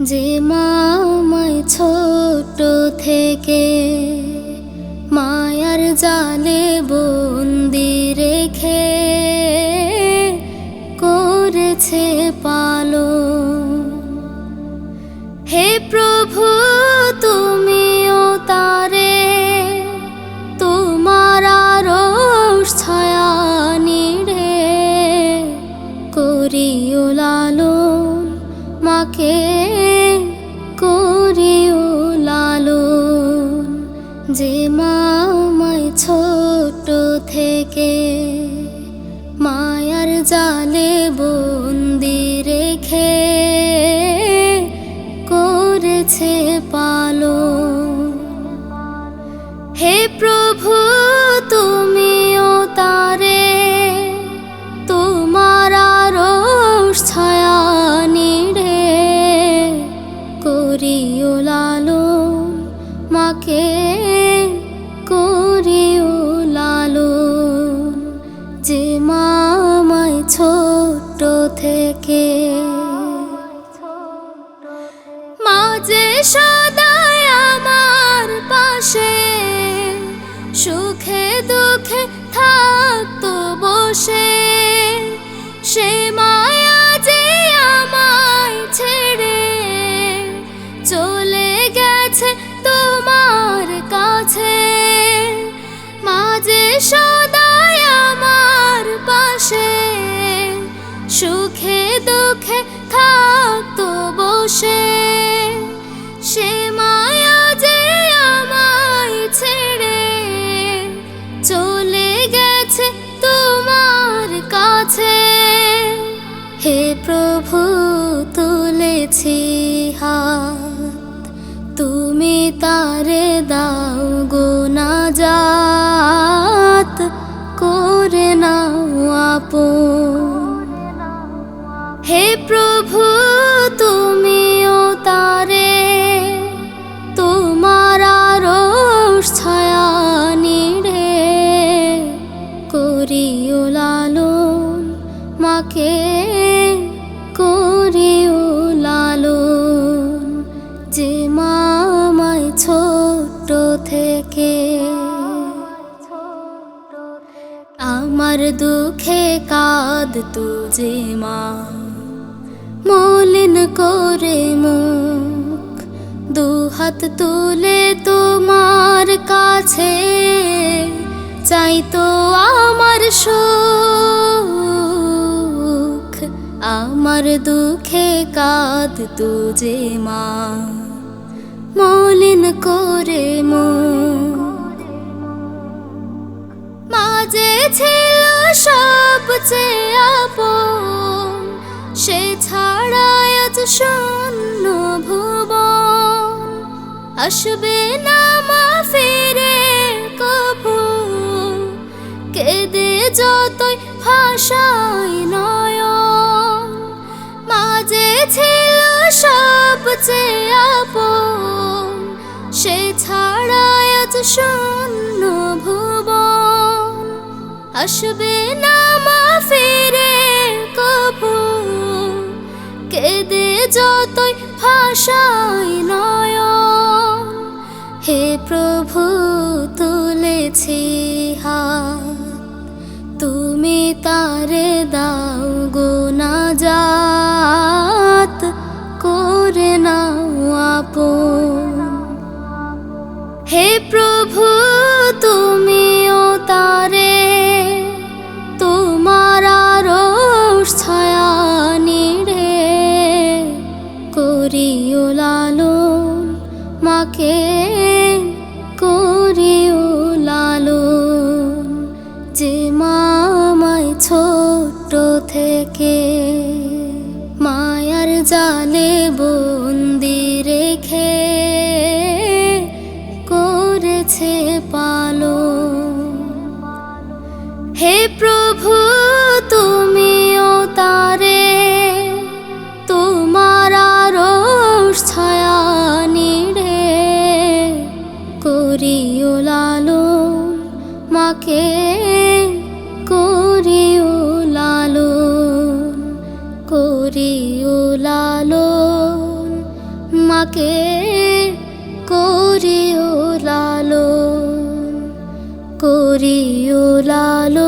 যে মামায় ছোট থেকে মায়ার জালে বন্দি রেখে করেছে পালো হে প্রভু, তুমিও তারে, তোমার আরশ ছায়া নিড়ে করিও লালন মাকে। থেকে মায়ার জালে বন্দি রেখে যে মামায় ছোট থেকে। মাঝে সদায় আমার পাশে, সুখে দুঃখে থাকতো বসে। সে মায়া যে আমায় ছেড়ে চলে গেছে বসে সে মায়া যে আমায় ছেড়ে চলে গেছে তোমার কাছে। হে প্রভু, তুলেছি হাত, তুমি তারে দাও গো যাত করে নাও আপন। হে প্রভু থেকে। আমার দুঃখে কাঁদ তুজে মা। মলিন করে মুখ দুহাত তুলে তোমার কাছে। চাই তো আমার সুখ, আমার দুঃখে কাঁদ তুজে মা। মলিন করে ছিল সবচেয়ে আপন, সে ছাড়া আজ শূন্য ভুবন। আসবে না মা ফিরে কবু কেঁদে যতই ভাষাই নয়ন। মাঝে ছিল সবচেয়ে আপন, সে ছাড়া আজ শূন্য আসবে না মা ফিরে কবু। কেদে যতই ভাষাই নয় হে প্রভু তুলেছি হা তুমি তারে দাও। লালন মাকে করিও লালন। যে মামায় ছোট থেকে মায়ার জালে বন্দি করিও লালন মাকে করিও লালন করিও লালো